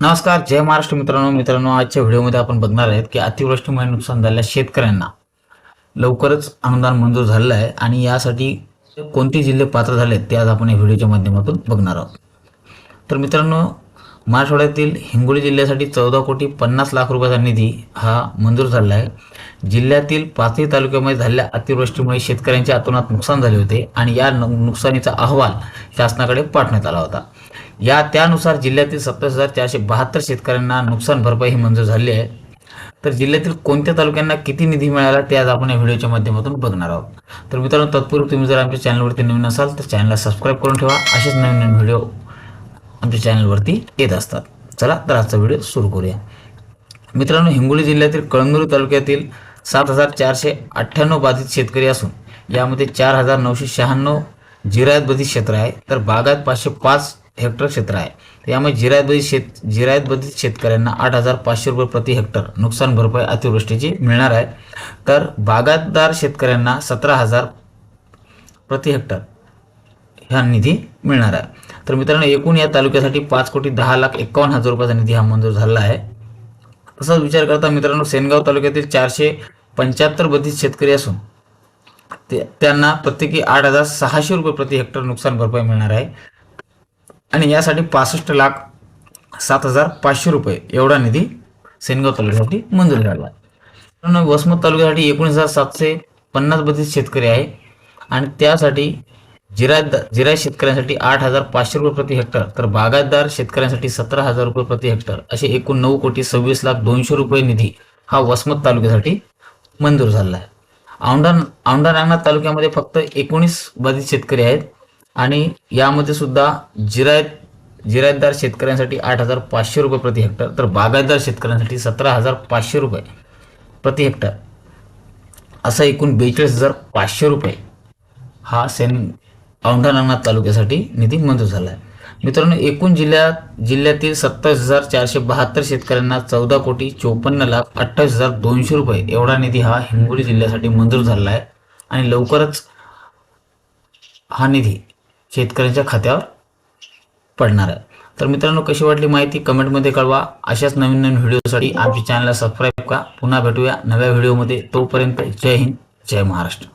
नमस्कार जय महाराष्ट्र मित्रांनो. मित्रांनो आजच्या व्हिडिओमध्ये आपण बघणार आहेत की अतिवृष्टीमुळे नुकसान झालेल्या शेतकऱ्यांना लवकरच अनुदान मंजूर झालेलं आहे आणि यासाठी कोणते जिल्हे पात्र झाले आहेत ते आज आपण या व्हिडिओच्या माध्यमातून बघणार आहोत. तर मित्रांनो मराठवाड्यातील हिंगोली जिल्ह्यासाठी चौदा कोटी पन्नास लाख रुपयाचा निधी हा मंजूर झालेला आहे जिल्ह्यातील पाचही तालुक्यामध्ये झालेल्या अतिवृष्टीमुळे शेतकऱ्यांच्या अतोनात नुकसान झाले होते आणि या नुकसानीचा अहवाल शासनाकडे पाठवण्यात आला होता. या त्यानुसार जिल्ह्यातील सत्तावीस हजार चारशे बहात्तर शेतकऱ्यांना नुकसान भरपाई ही मंजूर झाली आहे. तर जिल्ह्यातील कोणत्या तालुक्यांना किती निधी मिळाला ते आज आपण या व्हिडिओच्या माध्यमातून बघणार आहोत. तर मित्रांनो तत्पूर्वी तुम्ही जर आमच्या चॅनलवरती नवीन असाल तर चॅनलला सबस्क्राईब करून ठेवा. असेच नवीन नवीन व्हिडिओ आमच्या चॅनलवरती येत असतात. चला तर आजचा व्हिडिओ सुरू करूया. मित्रांनो हिंगोली जिल्ह्यातील कळमनुरी तालुक्यातील सात हजार चारशे अठ्ठ्याण्णव बाधित शेतकरी असून यामध्ये चार हजार नऊशे शहाण्णव जिरायत बाधित क्षेत्र आहे. तर बागायत पाचशे पाच हेक्टर क्षेत्र आहे. यामुळे जिरायत शेत जिरायत शेतकऱ्यांना आठ हजार पाचशे रुपये प्रति हेक्टर नुकसान भरपाई अतिवृष्टीची मिळणार आहे. तर बागायतदार शेतकऱ्यांना सतरा हजार प्रति हेक्टर ह्या निधी मिळणार आहे. तर मित्रांनो एकूण या तालुक्यासाठी पाच कोटी दहा लाख एकावन्न हजार रुपयाचा निधी हा मंजूर झाला आहे. तसाच विचार करता मित्रांनो सेनगाव तालुक्यातील चारशे पंच्याहत्तर बधित शेतकरी असून ते त्यांना प्रत्येकी आठ हजार सहाशे रुपये प्रति हेक्टर नुकसान भरपाई मिळणार आहे. आणि यासाठी पासष्ट लाख सात हजार पाचशे रुपये एवढा निधी सेनगाव तालुक्यासाठी मंजूर झाला. आहे वसमत तालुक्यासाठी एकोणीस हजार सातशे पन्नास बत्तीस शेतकरी आहे. आणि त्यासाठी जिरायत जिरायत शेतकऱ्यांसाठी आठ हजार पाचशे रुपये प्रति हेक्टर तर बागायतदार शेतकऱ्यांसाठी सतरा हजार रुपये प्रति हेक्टर असे एकूण नऊ कोटी सव्वीस लाख दोनशे रुपये निधी हा वसमत तालुक्यासाठी मंजूर झाला आहे. औंढा औंढा नागनाथ तालुक्यामध्ये फक्त एकोणीस बाधित शेतकरी आहेत. आणि यामध्ये सुद्धा जिरायत जिरायतदार शेतकऱ्यांसाठी आठ हजार पाचशे रुपये प्रति हेक्टर तर बागायतदार शेतकऱ्यांसाठी सतरा हजार पाचशे रुपये प्रति हेक्टर. असा एकूण बेचाळीस हजार पाचशे रुपये हा सेन औंढानागनाथ तालुक्यासाठी निधी मंजूर झाला आहे मित्रांनो एकूण जिल्ह्यात जिल्ह्यातील सत्तावीस हजार चारशे बहात्तर शेतकऱ्यांना चौदा कोटी चोपन्न लाख अठ्ठावीस हजार दोनशे रुपये एवढा निधी हा हिंगोली जिल्ह्यासाठी मंजूर झाला आहे आणि लवकरच हा निधी शेतकऱ्यांच्या खात्यावर पडणार आहे. तर मित्रांनो कशी वाटली माहिती कमेंटमध्ये कळवा. अशाच नवीन नवीन व्हिडिओसाठी आमच्या चॅनलला सबस्क्राईब करा. पुन्हा भेटूया नव्या व्हिडिओमध्ये. तोपर्यंत जय हिंद जय महाराष्ट्र.